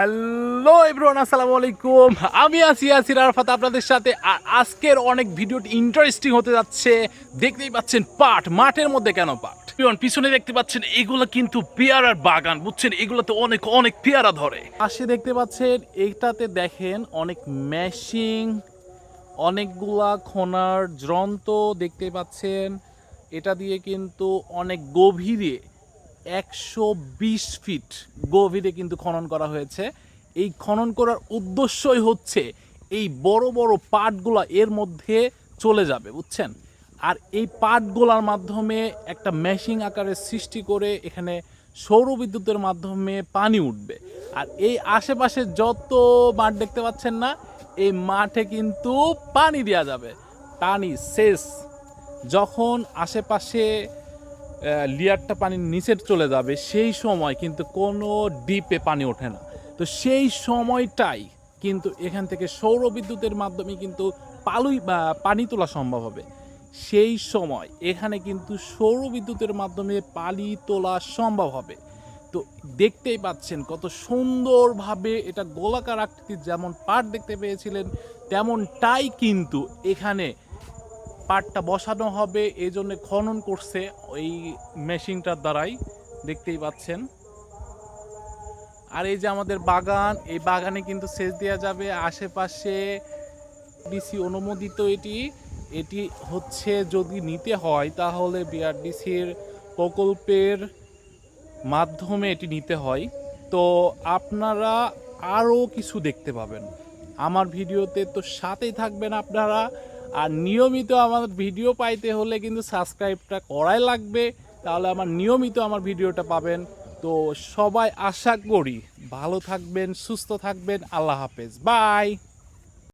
Hello everyone আসসালামু আলাইকুম। আমি আছি আসির আরফাত আপনাদের সাথে। আজকের অনেক ভিডিওটি ইন্টারেস্টিং হতে যাচ্ছে। দেখতেই পাচ্ছেন পাট, মাঠের মধ্যে কেন পাট? পিছনে দেখতে পাচ্ছেন, এগুলো কিন্তু পেয়ারার বাগান, বুঝছেন? এগুলোতে অনেক অনেক পেয়ারা ধরে। পাশে দেখতে পাচ্ছেন এইটাতে দেখেন অনেক ম্যাশিং অনেকগুলা খোনার যন্ত্র দেখতে পাচ্ছেন। এটা দিয়ে কিন্তু অনেক গভীরে একশো বিশ ফিট গভীরে কিন্তু খনন করা হয়েছে। এই খনন করার উদ্দেশ্যই হচ্ছে এই বড় বড় পাটগুলা এর মধ্যে চলে যাবে, বুঝছেন? আর এই পাটগুলার মাধ্যমে একটা মেশিং আকারে সৃষ্টি করে এখানে সৌর বিদ্যুতের মাধ্যমে পানি উঠবে। আর এই আশেপাশে যত মাঠ দেখতে পাচ্ছেন না, এই মাঠে কিন্তু পানি দেওয়া যাবে। পানি শেষ। যখন আশেপাশে লিয়ারটা পানির নিচে চলে যাবে, সেই সময় কিন্তু কোনো ডিপে পানি ওঠে না। তো সেই সময়টাই কিন্তু এখান থেকে সৌর বিদ্যুতের মাধ্যমে কিন্তু পালুই পানি তোলা সম্ভব হবে। সেই সময় এখানে কিন্তু সৌর বিদ্যুতের মাধ্যমে পানি তোলা সম্ভব হবে। তো দেখতেই পাচ্ছেন কত সুন্দরভাবে এটা গোলাকার আকৃতির যেমন পাট দেখতে পেয়েছিলেন, তেমনটাই কিন্তু এখানে পাটটা বসানো হবে এই জন্য খনন করছে এই মেশিনটার দ্বারাই। দেখতেই পাচ্ছেন। আর এই যে আমাদের বাগান, এই বাগানে কিন্তু সেচ দেওয়া যাবে। আশেপাশে ডিসি অনুমোদিত এটি। এটি হচ্ছে যদি নিতে হয়, তাহলে বিআরডিসির প্রকল্পের মাধ্যমে এটি নিতে হয়। তো আপনারা আরও কিছু দেখতে পাবেন। আমার ভিডিওতে তো সাথেই থাকবেন আপনারা। আর নিয়মিত আমার ভিডিও পাইতে হলে কিন্তু সাবস্ক্রাইবটা করাই লাগবে। তাহলে আমার নিয়মিত আমার ভিডিওটা পাবেন। তো সবাই আশা করি ভালো থাকবেন, সুস্থ থাকবেন। আল্লাহ হাফেজ। বাই